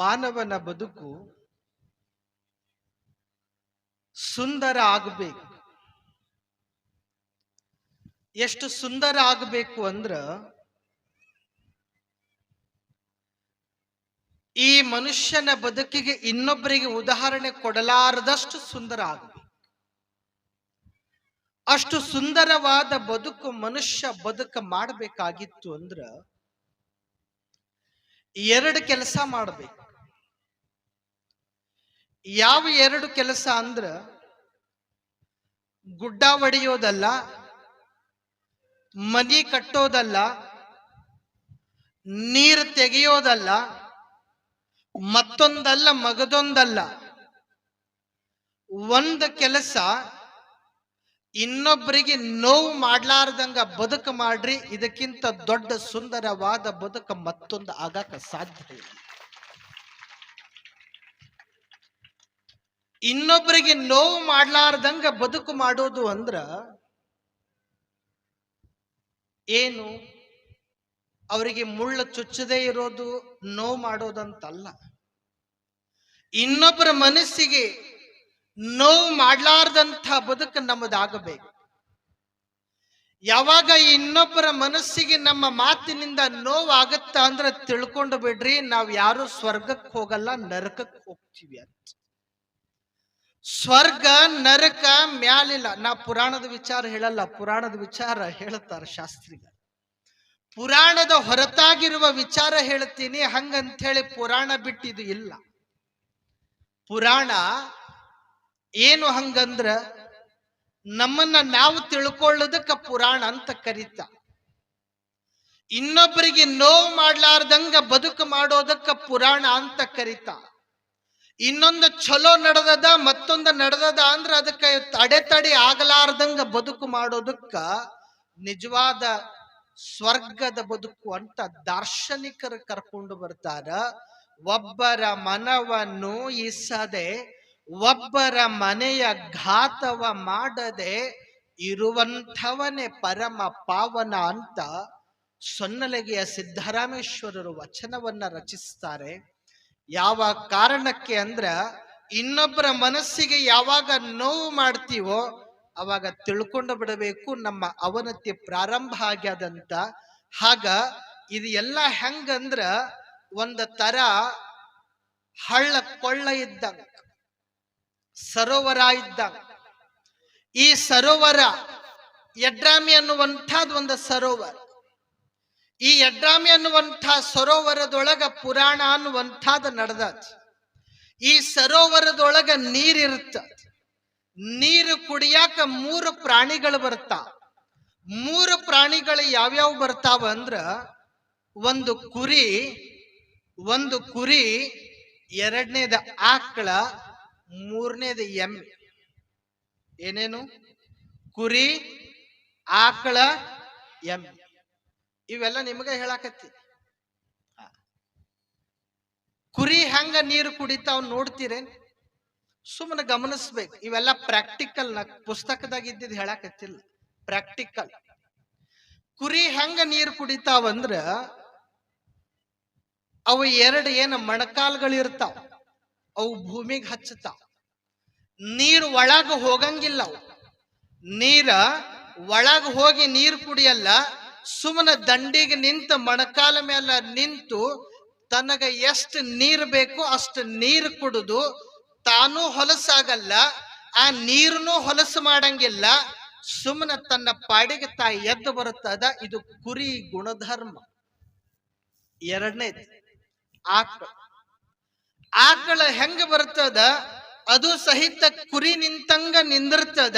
ಮಾನವನ ಬದುಕು ಸುಂದರ ಆಗಬೇಕು. ಎಷ್ಟು ಸುಂದರ ಆಗಬೇಕು ಅಂದ್ರ ಈ ಮನುಷ್ಯನ ಬದುಕಿಗೆ ಇನ್ನೊಬ್ಬರಿಗೆ ಉದಾಹರಣೆ ಕೊಡಲಾರದಷ್ಟು ಸುಂದರ ಆಗಬೇಕು. ಅಷ್ಟು ಸುಂದರವಾದ ಬದುಕು ಮನುಷ್ಯ ಬದುಕ ಮಾಡಬೇಕಾಗಿತ್ತು ಅಂದ್ರ ಎರಡು ಕೆಲಸ ಮಾಡಬೇಕು. ಯಾವ ಎರಡು ಕೆಲಸ ಅಂದ್ರ ಗುಡ್ಡ ಒಡೆಯೋದಲ್ಲ, ಮನಿ ಕಟ್ಟೋದಲ್ಲ, ನೀರು ತೆಗೆಯೋದಲ್ಲ, ಮತ್ತೊಂದಲ್ಲ ಮಗದೊಂದಲ್ಲ. ಒಂದು ಕೆಲಸ ಇನ್ನೊಬ್ಬರಿಗೆ ನೋವು ಮಾಡ್ಲಾರ್ದಂಗ ಬದುಕು ಮಾಡ್ರಿ, ಇದಕ್ಕಿಂತ ದೊಡ್ಡ ಸುಂದರವಾದ ಬದುಕು ಮತ್ತೊಂದು ಆಗಾಕ ಸಾಧ್ಯ ಇಲ್ಲ. ಇನ್ನೊಬ್ಬರಿಗೆ ನೋವು ಮಾಡ್ಲಾರ್ದಂಗ ಬದುಕು ಮಾಡೋದು ಅಂದ್ರ ಏನು? ಅವರಿಗೆ ಮುಳ್ಳು ಚುಚ್ಚದೇ ಇರೋದು, ನೋವು ಮಾಡೋದಂತಲ್ಲ. ಇನ್ನೊಬ್ಬರ ಮನಸ್ಸಿಗೆ ನೋವು ಮಾಡ್ಲಾರ್ದಂಥ ಬದುಕು ನಮ್ಮದಾಗಬೇಕು. ಯಾವಾಗ ಇನ್ನೊಬ್ಬರ ಮನಸ್ಸಿಗೆ ನಮ್ಮ ಮಾತಿನಿಂದ ನೋವಾಗತ್ತ ಅಂದ್ರೆ ತಿಳ್ಕೊಂಡು ಬಿಡ್ರಿ, ನಾವು ಯಾರು ಸ್ವರ್ಗಕ್ಕೆ ಹೋಗಲ್ಲ, ನರಕಕ್ಕೆ ಹೋಗ್ತೀವಿ ಅಂತ. ಸ್ವರ್ಗ, ನರಕ ಮ್ಯಾಲಿಲ್ಲ. ನಾ ಪುರಾಣದ ವಿಚಾರ ಹೇಳಲ್ಲ. ಪುರಾಣದ ವಿಚಾರ ಹೇಳುತ್ತಾರೆ ಶಾಸ್ತ್ರಿಗ ಪುರಾಣದ ಹೊರತಾಗಿರುವ ವಿಚಾರ ಹೇಳ್ತೀನಿ. ಹಂಗಂತ ಹೇಳಿ ಪುರಾಣ ಬಿಟ್ಟಿದು ಇಲ್ಲ. ಪುರಾಣ ಏನು ಹಂಗಂದ್ರ ನಮ್ಮನ್ನ ನಾವು ತಿಳ್ಕೊಳ್ಳೋದಕ್ಕ ಪುರಾಣ ಅಂತ ಕರೀತ. ಇನ್ನೊಬ್ಬರಿಗೆ ನೋವು ಮಾಡ್ಲಾರ್ದಂಗ ಬದುಕು ಮಾಡೋದಕ್ಕ ಪುರಾಣ ಅಂತ ಕರೀತ. ಇನ್ನೊಂದು ಚಲೋ ನಡೆದದ, ಮತ್ತೊಂದು ನಡೆದದ ಅಂದ್ರೆ ಅದಕ್ಕೆ ಅಡೆತಡೆ ಆಗಲಾರ್ದಂಗ ಬದುಕು ಮಾಡೋದಕ್ಕ ನಿಜವಾದ ಸ್ವರ್ಗದ ಬದುಕು ಅಂತ ದಾರ್ಶನಿಕರು ಕರ್ಕೊಂಡು ಬರ್ತಾರ. ಒಬ್ಬರ ಮನವನ್ನು ಇಸದೆ, ಒಬ್ಬರ ಮನೆಯ ಘಾತವ ಮಾಡದೆ ಇರುವಂಥವನೇ ಪರಮ ಪಾವನ ಅಂತ ಸೊನ್ನಲಗೆಯ ಸಿದ್ದರಾಮೇಶ್ವರರು ವಚನವನ್ನ ರಚಿಸ್ತಾರೆ. ಯಾವ ಕಾರಣಕ್ಕೆ ಅಂದ್ರ ಇನ್ನೊಬ್ಬರ ಮನಸ್ಸಿಗೆ ಯಾವಾಗ ನೋವು ಮಾಡ್ತೀವೋ ಅವಾಗ ತಿಳ್ಕೊಂಡು ಬಿಡಬೇಕು, ನಮ್ಮ ಅವನತಿ ಪ್ರಾರಂಭ ಆಗ್ಯಾದಂತ. ಹಾಗ ಇದು ಎಲ್ಲ ಹೆಂಗಂದ್ರ ಒಂದ ತರ ಹಳ್ಳ ಕೊಳ್ಳ ಇದ್ದಂಗ, ಸರೋವರ ಇದ್ದಂಗ. ಈ ಸರೋವರ ಯಡ್ರಾಮಿ ಅನ್ನುವಂಥದ್ದು ಒಂದು ಸರೋವರ. ಈ ಯಡ್ರಾಮಿ ಅನ್ನುವಂಥ ಸರೋವರದೊಳಗ ಪುರಾಣ ಅನ್ನುವಂಥದ್ದು ನಡೆದ ಈ ಸರೋವರದೊಳಗ ನೀರಿರುತ್ತ. ನೀರು ಕುಡಿಯಾಕ ಮೂರು ಪ್ರಾಣಿಗಳು ಬರ್ತಾವ ಮೂರು ಪ್ರಾಣಿಗಳು ಯಾವ್ಯಾವ ಬರ್ತಾವ ಅಂದ್ರ ಒಂದು ಕುರಿ ಒಂದು ಕುರಿ, ಎರಡನೇದ ಆಕಳ, ಮೂರನೇದ ಎಮ್ಮೆ. ಏನೇನು? ಕುರಿ, ಆಕಳ, ಎಮ್ಮೆ. ಇವೆಲ್ಲ ನಿಮಗೆ ಹೇಳಾಕತ್ತಿ. ಕುರಿ ಹೆಂಗ ನೀರು ಕುಡಿತಾವ್ ನೋಡ್ತೀರೇನ್? ಸುಮ್ಮನೆ ಗಮನಿಸ್ಬೇಕು. ಇವೆಲ್ಲ ಪ್ರಾಕ್ಟಿಕಲ್ನ ಪುಸ್ತಕದಾಗ ಇದ್ದಿದ್ ಹೇಳಾಕತ್ತಿಲ್ಲ. ಪ್ರಾಕ್ಟಿಕಲ್ ಕುರಿ ಹೆಂಗ ನೀರು ಕುಡಿತಾವಂದ್ರ ಅವು ಎರಡು ಏನು ಮಣಕಾಲ್ಗಳಿರ್ತಾವ. ಅವು ಭೂಮಿಗೆ ಹಚ್ಚತಾವ. ನೀರು ಒಳಗ ಹೋಗಂಗಿಲ್ಲ ಅವು ನೀರ ಒಳಗ ಹೋಗಿ ನೀರು ಕುಡಿಯಲ್ಲ ಸುಮ್ಮನೆ ದಂಡಿಗೆ ನಿಂತ ಮೊಣಕಾಲ ಮೇಲೆ ನಿಂತು ತನಗ ಎಷ್ಟು ನೀರು ಬೇಕು ಅಷ್ಟು ನೀರು ಕುಡಿದು. ತಾನೂ ಹೊಲಸಾಗಲ್ಲ, ಆ ನೀರನ್ನು ಹೊಲಸು ಮಾಡಂಗಿಲ್ಲ. ಸುಮ್ಮನೆ ತನ್ನ ಪಾಡಿಗೆ ತಾಯಿ ಎದ್ದು ಬರುತ್ತದ ಇದು ಕುರಿ ಗುಣಧರ್ಮ. ಎರಡನೇದು, ಆಕಳ. ಆಕಳ ಹೆಂಗ ಬರ್ತದ ಅದು ಸಹಿತ ಕುರಿ ನಿಂತಂಗ ನಿಂದಿರ್ತದ,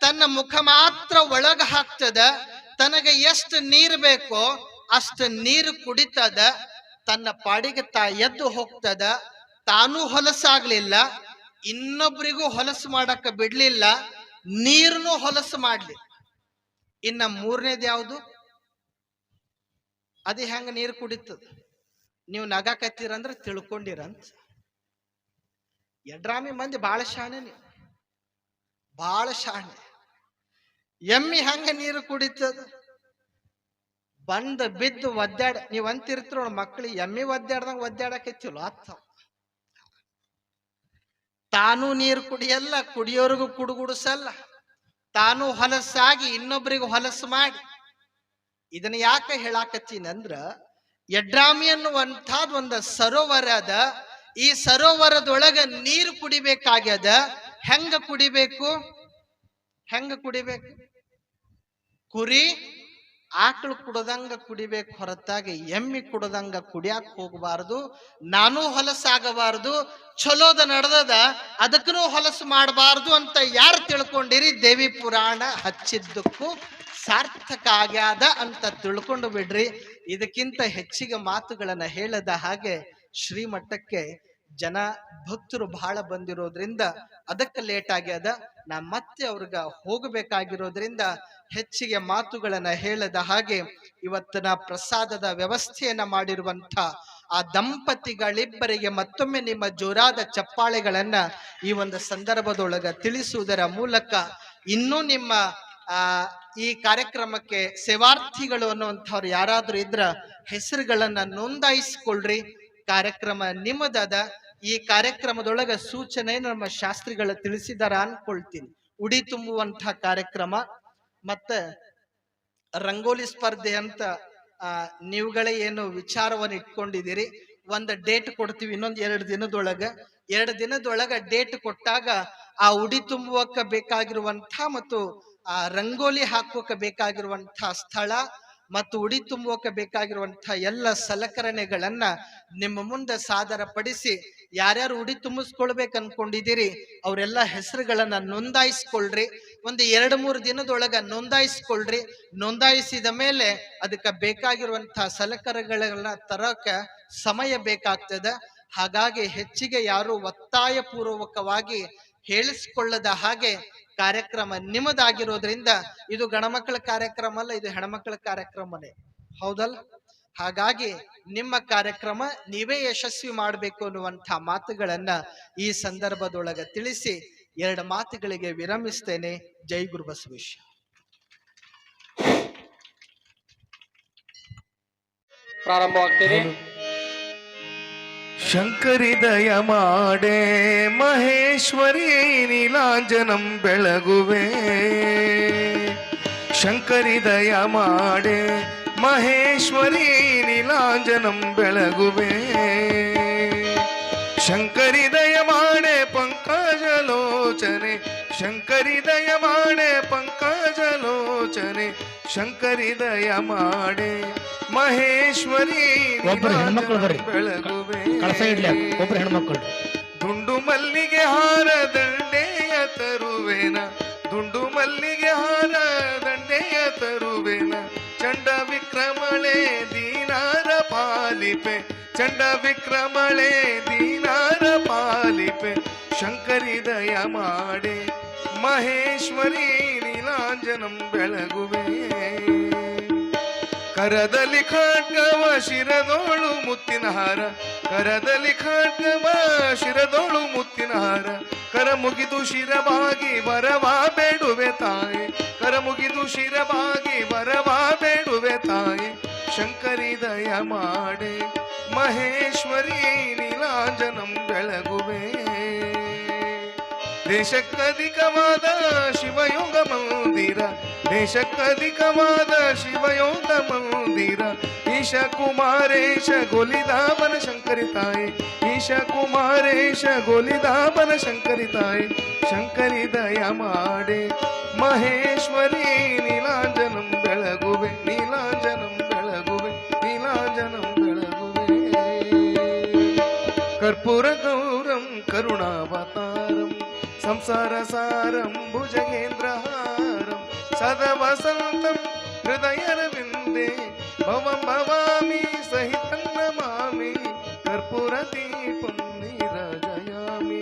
ತನ್ನ ಮುಖ ಮಾತ್ರ ಒಳಗ ಹಾಕ್ತದ ತನಗೆ ಎಷ್ಟು ನೀರು ಬೇಕೋ ಅಷ್ಟು ನೀರು ಕುಡಿತದ, ತನ್ನ ಪಾಡಿಗೆ ತಾ ಎದ್ದು ಹೋಗ್ತದ. ತಾನೂ ಹೊಲಸಾಗ್ಲಿಲ್ಲ ಇನ್ನೊಬ್ರಿಗೂ ಹೊಲಸು ಮಾಡಕ ಬಿಡ್ಲಿಲ್ಲ ನೀರನ್ನು ಹೊಲಸು ಮಾಡ್ಲಿ. ಇನ್ನ ಮೂರನೇದು ಯಾವುದು? ಅದು ಹೆಂಗ ನೀರು ಕುಡಿತದ ನೀವು ನಗಾಕತ್ತೀರಂದ್ರೆ ತಿಳ್ಕೊಂಡಿರಂತ. ಎಡ್ರಾಮಿ ಮಂದಿ ಬಾಳ ಶಾಣೆ ನೀವು. ಬಾಳ ಶಾಣೆ. ಎಮ್ಮಿ ಹಂಗ ನೀರು ಕುಡಿತದ. ಬಂದ ಬಿದ್ದು ಒದ್ದಾಡ, ನೀವ್ ಅಂತಿರ್ತೀರ ನೋಡ್ ಮಕ್ಳಿಗೆ ಎಮ್ಮಿ ಒದ್ದಾಡ್ದಂಗ ಚಲೋ ಅತ್ತ ತಾನು ನೀರು ಕುಡಿಯಲ್ಲ, ಕುಡಿಯೋರಿಗೂ ಕುಡುಗುಡಿಸಲ್ಲ. ತಾನು ಹೊಲಸಾಗಿ ಇನ್ನೊಬ್ಬರಿಗೂ ಹೊಲಸು ಮಾಡಿ. ಇದನ್ನ ಯಾಕೆ ಹೇಳಾಕತ್ತೀನಂದ್ರ ಯಡ್ರಾಮಿ ಒಂದು ಸರೋವರ ಅದ ಈ ಸರೋವರದೊಳಗ ನೀರು ಕುಡಿಬೇಕಾಗ್ಯದ. ಹೆಂಗ ಕುಡಿಬೇಕು? ಹೆಂಗ ಕುಡಿಬೇಕು? ಕುರಿ ಆಕಳು ಕುಡದಂಗ ಕುಡಿಬೇಕು ಹೊರತಾಗಿ ಎಮ್ಮಿ ಕುಡದಂಗ ಕುಡಿಯಾಕ ಹೋಗಬಾರದು, ನಾನು ಹೊಲಸಾಗಬಾರದು ಚಲೋದ ನಡೆದದ ಅದಕ್ಕೂ ಹೊಲಸು ಮಾಡಬಾರದು ಅಂತ ಯಾರು ತಿಳ್ಕೊಂಡಿರಿ? ದೇವಿ ಪುರಾಣ ಹಚ್ಚಿದ್ದಕ್ಕೂ ಸಾರ್ಥಕ ಆಗ್ಯಾದ ಅಂತ ತಿಳ್ಕೊಂಡು ಬಿಡ್ರಿ. ಇದಕ್ಕಿಂತ ಹೆಚ್ಚಿಗೆ ಮಾತುಗಳನ್ನ ಹೇಳದ ಹಾಗೆ ಶ್ರೀಮಠಕ್ಕೆ ಜನ ಭಕ್ತರು ಬಹಳ ಬಂದಿರೋದ್ರಿಂದ ಅದಕ್ಕೆ ಲೇಟ್ ಆಗ್ಯದ. ನಾ ಮತ್ತೆ ಅವ್ರಿಗ ಹೋಗಬೇಕಾಗಿರೋದ್ರಿಂದ ಹೆಚ್ಚಿಗೆ ಮಾತುಗಳನ್ನ ಹೇಳದ ಹಾಗೆ ಇವತ್ತಿನ ಪ್ರಸಾದದ ವ್ಯವಸ್ಥೆಯನ್ನ ಮಾಡಿರುವಂತ ಆ ದಂಪತಿಗಳಿಬ್ಬರಿಗೆ ಮತ್ತೊಮ್ಮೆ ನಿಮ್ಮ ಜೋರಾದ ಚಪ್ಪಾಳೆಗಳನ್ನ ಈ ಒಂದು ಸಂದರ್ಭದೊಳಗ ತಿಳಿಸುವುದರ ಮೂಲಕ ಇನ್ನೂ ನಿಮ್ಮ ಈ ಕಾರ್ಯಕ್ರಮಕ್ಕೆ ಸೇವಾರ್ಥಿಗಳು ಅನ್ನುವಂಥವ್ರು ಯಾರಾದ್ರೂ ಇದ್ರ ಹೆಸರುಗಳನ್ನ ನೋಂದಾಯಿಸಿಕೊಳ್ಳ್ರಿ ಕಾರ್ಯಕ್ರಮ ನಿಮ್ಮದಾದ. ಈ ಕಾರ್ಯಕ್ರಮದೊಳಗ ಸೂಚನೆ ನಮ್ಮ ಶಾಸ್ತ್ರಿಗಳು ತಿಳಿಸಿದಾರ ಅನ್ಕೊಳ್ತೀನಿ. ಉಡಿ ತುಂಬುವಂತಹ ಕಾರ್ಯಕ್ರಮ. ಮತ್ತೆ ರಂಗೋಲಿ ಸ್ಪರ್ಧೆ ಅಂತ ನೀವುಗಳೇ ಏನು ವಿಚಾರವನ್ನು ಇಟ್ಕೊಂಡಿದ್ದೀರಿ? ಒಂದು ಡೇಟ್ ಕೊಡ್ತೀವಿ, ಇನ್ನೊಂದು ಎರಡು ದಿನದೊಳಗ. ಎರಡು ದಿನದೊಳಗ ಡೇಟ್ ಕೊಟ್ಟಾಗ ಆ ಉಡಿ ತುಂಬುವಕ್ಕೆ ಬೇಕಾಗಿರುವಂಥ ಮತ್ತು ಆ ರಂಗೋಲಿ ಹಾಕುವಕ್ಕೆ ಬೇಕಾಗಿರುವಂಥ ಸ್ಥಳ ಮತ್ತು ಉಡಿ ತುಂಬೋಕೆ ಬೇಕಾಗಿರುವಂತಹ ಎಲ್ಲ ಸಲಕರಣೆಗಳನ್ನ ನಿಮ್ಮ ಮುಂದೆ ಸಾದರ ಪಡಿಸಿ ಯಾರ್ಯಾರು ಉಡಿ ತುಂಬಿಸ್ಕೊಳ್ಬೇಕು ಅನ್ಕೊಂಡಿದ್ದೀರಿ ಅವರೆಲ್ಲ ಹೆಸರುಗಳನ್ನ ನೋಂದಾಯಿಸ್ಕೊಳ್ರಿ, ಒಂದು ಎರಡು ಮೂರು ದಿನದೊಳಗ ನೋಂದಾಯಿಸ್ಕೊಳ್ರಿ, ನೋಂದಾಯಿಸಿದ ಮೇಲೆ ಅದಕ್ಕೆ ಬೇಕಾಗಿರುವಂತಹ ಸಲಕರಣೆಗಳನ್ನ ತರಕ ಸಮಯ ಬೇಕಾಗ್ತದೆ. ಹಾಗಾಗಿ ಹೆಚ್ಚಿಗೆ ಯಾರು ಒತ್ತಾಯ ಪೂರ್ವಕವಾಗಿ ಹೇಳಿಸ್ಕೊಳ್ಳದ ಹಾಗೆ ಕಾರ್ಯಕ್ರಮ ನಿಮ್ಮದಾಗಿರೋದ್ರಿಂದ ಇದು ಗಣಮಕ್ಕಳ ಕಾರ್ಯಕ್ರಮ ಅಲ್ಲ, ಇದು ಹೆಣ್ಮಕ್ಳ ಕಾರ್ಯಕ್ರಮನೇ. ಹೌದಲ್ಲ? ಹಾಗಾಗಿ ನಿಮ್ಮ ಕಾರ್ಯಕ್ರಮ ನೀವೇ ಯಶಸ್ವಿ ಮಾಡಬೇಕು ಅನ್ನುವಂಥ ಮಾತುಗಳನ್ನ ಈ ಸಂದರ್ಭದೊಳಗ ತಿಳಿಸಿ ಎರಡು ಮಾತುಗಳಿಗೆ ವಿರಮಿಸ್ತೇನೆ. ಜೈ ಗುರು ಬಸವೇಶ್ವರ. ಪ್ರಾರಂಭವಾಗ್ತಿದೆ ಶಂಕರಿದಯ ಮಾಡೆ ಮಹೇಶ್ವರಿ ನೀಲಾಂಜನಂ ಬೆಳಗುವೆ. ಶಂಕರಿದಯ ಮಾಡೆ ಮಹೇಶ್ವರಿ ನೀಲಾಂಜನಂ ಬೆಳಗುವೆ. ಶಂಕರಿದಯ ಮಾಡೆ ಪಂಕಜಲೋಚನೆ. ಶಂಕರಿದಯ ಮಾಡೆ ಪಂಕಜಲೋಚನೆ. ಶಂಕರಿದಯ ಮಾಡೆ ಮಹೇಶ್ವರಿ ಒಬ್ಬರು ಹೆಣ್ಮಕ್ಳು ಬರ್ರಿ. ಬೆಳಗುವೆ. ಕಳಸ ಇಡ್ಲಿ ಒಬ್ಬರು ಹೆಣ್ಮಕ್ಳು. ದುಂಡು ಮಲ್ಲಿಗೆ ಹಾರ ದಂಡೆಯ ತರುವೇನ ದುಂಡು ಮಲ್ಲಿಗೆ ಹಾರ ದಂಡೆಯ ತರುವೇನ ಚಂಡ ವಿಕ್ರಮಳೆ ದೀನಾರ ಪಾಲಿಪೆ ಚಂಡ ವಿಕ್ರಮಳೆ ದೀನಾರ ಪಾಲಿಪೆ ಶಂಕರಿದಯ ಮಾಡೆ ಮಹೇಶ್ವರಿ ನೀಲಾಂಜನಂ ಬೆಳಗುವೆ. ಕರದಲ್ಲಿ ಖಾಟವ ಶಿರದೋಳು ಮುತ್ತಿನ ಹಾರ. ಕರದಲ್ಲಿ ಖಾಟವ ಶಿರದೋಳು ಮುತ್ತಿನ ಹಾರ. ಕರ ಮುಗಿದು ಶಿರವಾಗಿ ಬರವಾ ಬೇಡುವೆ ತಾಯಿ. ಕರ ಮುಗಿದು ಶಿರವಾಗಿ ಬರವಾ ಬೇಡುವೆ ತಾಯಿ. ಶಂಕರಿ ದಯ ಮಾಡೆ, ಮಹೇಶ್ವರಿ ನೀಲಾಂಜನಂ ಬೆಳಗುವೆ. ದೇಶಕ್ಕಧಿಕವಾದ ಶಿವಯೋಗ ಮಂದಿರ ದೇಶಕ್ಕಧಿಕವಾದ ಶಿವಯೋಗ ಮಂದಿರ ಈಶ ಕುಮಾರೇಶ ಗೊಲಿದಾಮನ ಶಂಕರಿ ತಾಯಿ ಈಶ ಕುಮಾರೇಶ ಗೊಲಿದಾಮನ ಶಂಕರಿ ತಾಯಿ ಶಂಕರಿ ದಯ ಮಾಡೆ ಮಹೇಶ್ವರಿ ನೀಲಾಂಜನಂ ಬೆಳಗುವೆ ನೀಲಾಂಜನಂ ಬೆಳಗುವೆ ನೀಲಾಂಜನಂ ಬೆಳಗುವೆ। ಕರ್ಪೂರ ಗೌರಂ, ಕರುಣಾವತಾರಂ सदवसन्तं हृदयरविन्दे हृदये भवामि सहितं नमामि। कर्पूरदीपं निरजयामि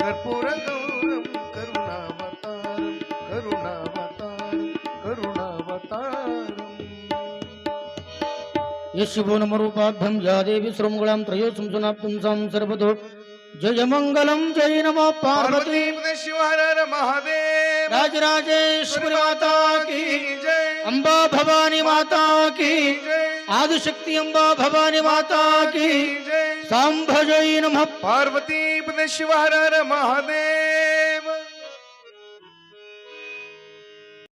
कर्पूरगौरं करुणावतारं पुरगौ करुणवतारुणवता करुणवता यशुवो या जादे श्रमगुणां त्रयो संसुनाप्तुं सां सर्वतो जय मंगलम जय नमो पार्वती। शिव हर महादेव। राजराजेश्वरी माता की जय। अम्बा भवानी माता की आदिशक्ति अम्बा भवानी माता की सांभ जय। नम। पार्वती शिव हर महादेव।